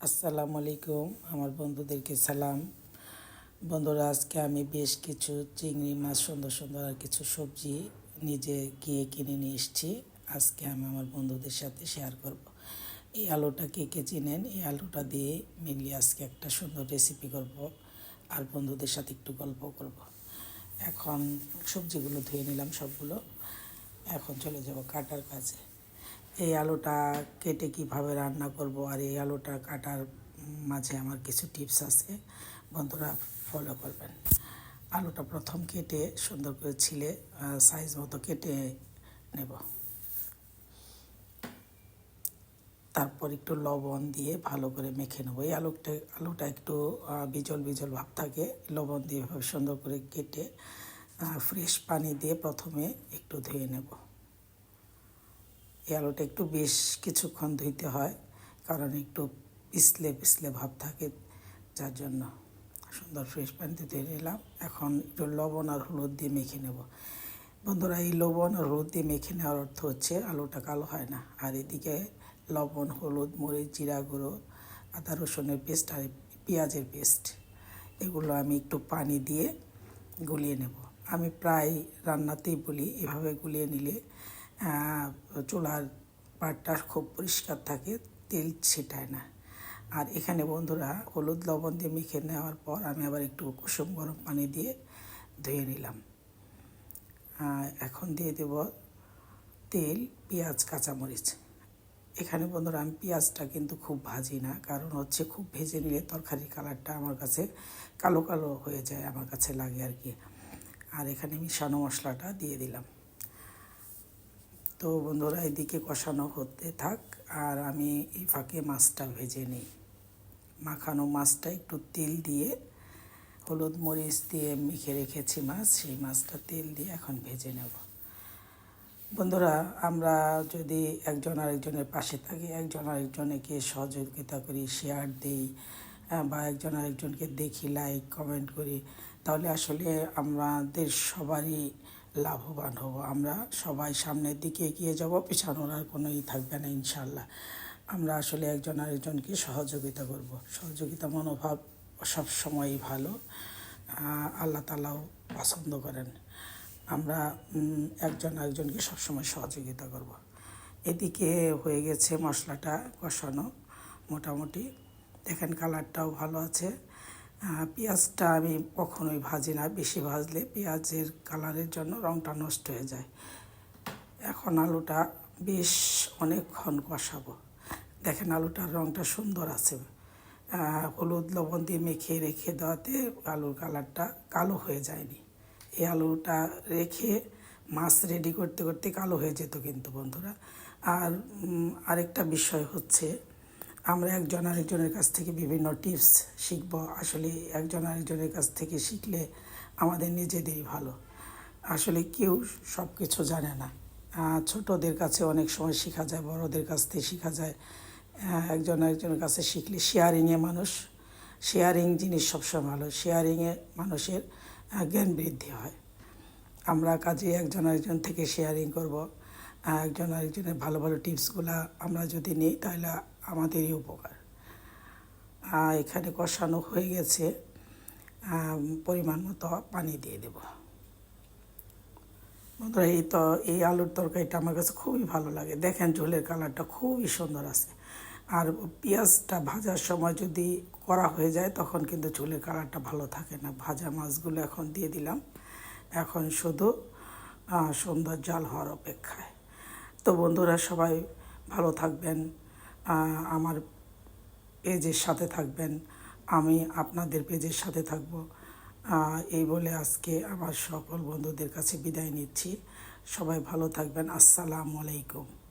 আসসালামু আলাইকুম, আমার বন্ধুদেরকে সালাম। বন্ধুরা, আজকে আমি বেশ কিছু চিংড়ি মাছ, সুন্দর সুন্দর আর কিছু সবজি নিজে গিয়ে কিনে নিয়ে এসেছি। আজকে আমি আমার বন্ধুদের সাথে শেয়ার করব। এই আলুটা কে কে চিনেন? এই আলুটা দিয়ে মিলিয়ে আজকে একটা সুন্দর রেসিপি করব আর বন্ধুদের সাথে একটু গল্প করব। এখন সবজিগুলো ধুয়ে নিলাম সবগুলো। এখন চলে যাব কাটার কাজে। এই আলুটা কেটে কীভাবে রান্না করব আর এই আলুটা কাটার মাঝে আমার কিছু টিপস আছে, বন্ধুরা ফলো করবেন। আলুটা প্রথম কেটে সুন্দর করে ছিলে সাইজ মতো কেটে নেব। তারপর একটু লবণ দিয়ে ভালো করে মেখে নেব। এই আলুটা আলুটা একটু বিজল বিজল ভাব থাকে, লবণ দিয়ে সুন্দর করে কেটে ফ্রেশ পানি দিয়ে প্রথমে একটু ধুয়ে নেব। এই আলুটা একটু বেশ কিছুক্ষণ ধুইতে হয়, কারণ একটু পিছলে পিছলে ভাব থাকে, যার জন্য সুন্দর ফ্রেশ পানিতে ধুয়ে নিলাম। এখন একটু লবণ আর হলুদ দিয়ে মেখে নেব। বন্ধুরা, এই লবণ আর হলুদ দিয়ে মেখে নেওয়ার অর্থ হচ্ছে আলুটা কালো হয় না। আর এদিকে লবণ, হলুদ, মরিচ, জিরা গুঁড়ো, আদা রসুনের পেস্ট আর পেঁয়াজের পেস্ট, এগুলো আমি একটু পানি দিয়ে গুলিয়ে নেব। আমি প্রায় রান্নাতেই বলি, এভাবে গুলিয়ে নিলে চুলার পাটটা খুব পরিষ্কার থাকে, তেল ছিটায় না। আর এখানে বন্ধুরা হলুদ লবণ দিয়ে মেখে নেওয়ার পর আমি আবার একটু কুসুম গরম পানি দিয়ে ধুয়ে নিলাম। এখন দিয়ে দেব তেল, পেঁয়াজ, কাঁচামরিচ। এখানে বন্ধুরা আমি পেঁয়াজটা কিন্তু খুব ভাজি না, কারণ হচ্ছে খুব ভেজে নিলে তরকারি কালারটা আমার কাছে কালো কালো হয়ে যায়, আমার কাছে লাগে আর কি। আর এখানে মিশানো মশলাটা দিয়ে দিলাম। তো বন্ধুরা এদিকে কষানো হতে থাক, আর আমি এই ফাঁকে মাছটা ভেজে নিই। মাখানো মাছটা একটু তেল দিয়ে, হলুদ মরিচ দিয়ে মেখে রেখেছি মাছ, সেই মাছটা তেল দিয়ে এখন ভেজে নেব। বন্ধুরা, আমরা যদি একজন আরেকজনের পাশে থাকি, একজন আরেকজনকে সহযোগিতা করি শেয়ার দিই বা একজন আরেকজনকে দেখি লাইক কমেন্ট করি, তাহলে আসলে আমাদের সবারই লাভবান হব। আমরা সবাই সামনের দিকে এগিয়ে যাব, পেছানোর আর কোনো ই থাকবে না ইনশাল্লাহ আমরা আসলে একজন আরেকজনকে সহযোগিতা করব। সহযোগিতা মনোভাব সবসময়ই ভালো। আল্লাহ তালাও পছন্দ করেন। আমরা একজন আরেকজনকে সবসময় সহযোগিতা করব। এদিকে হয়ে গেছে মশলাটা কষানো মোটামুটি। দেখেন কালারটাও ভালো আছে। পেঁয়াজটা আমি কখনোই ভাজি না। বেশি ভাজলে পেঁয়াজের কালারের জন্য রঙটা নষ্ট হয়ে যায়। এখন আলুটা বেশ অনেকক্ষণ কষাবো। দেখেন আলুটার রঙটা সুন্দর আছে। হলুদ লবণ দিয়ে মেখে রেখে দেওয়াতে আলুর কালারটা কালো হয়ে যায়নি। এই আলুটা রেখে মাছ রেডি করতে করতে কালো হয়ে যেত কিন্তু বন্ধুরা। আর আরেকটা বিষয় হচ্ছে আমরা একজন আরেকজনের কাছ থেকে বিভিন্ন টিপস শিখব। আসলে একজন আরেকজনের কাছ থেকে শিখলে আমাদের নিজেদেরই ভালো। আসলে কেউ সব কিছু জানে না। ছোটদের কাছে অনেক সময় শেখা যায়, বড়দের কাছ থেকে শেখা যায়। একজন আরেকজনের কাছে শিখলে শেয়ারিংয়ে মানুষ শেয়ারিং জিনিস সবসময় ভালো। শেয়ারিংয়ে মানুষের জ্ঞান বৃদ্ধি হয়। আমরা কাজে একজন আরেকজন থেকে শেয়ারিং করব। একজন আরেকজনের ভালো ভালো টিপসগুলো আমরা যদি নিই, তাহলে আমাদেরই উপকার। এখানে কষানো হয়ে গেছে। পরিমাণ মতো পানি দিয়ে দেব। বন্ধুরা, এই তো, এই আলুর তরকারিটা আমার কাছে খুবই ভালো লাগে। দেখেন ঝোলের কালারটা খুবই সুন্দর আছে। আর পেঁয়াজটা ভাজার সময় যদি করা হয়ে যায়, তখন কিন্তু ঝোলের কালারটা ভালো থাকে না। ভাজা মাছগুলো এখন দিয়ে দিলাম। এখন শুধু সুন্দর জাল হওয়ার অপেক্ষায়। তো বন্ধুরা, সবাই ভালো থাকবেন। আমার পেজের সাথে থাকবেন, আমি আপনাদের পেজের সাথে থাকব। এই বলে আজকে আমার সকল বন্ধুদের কাছে বিদায় নিচ্ছি। সবাই ভালো থাকবেন। আসসালামু আলাইকুম।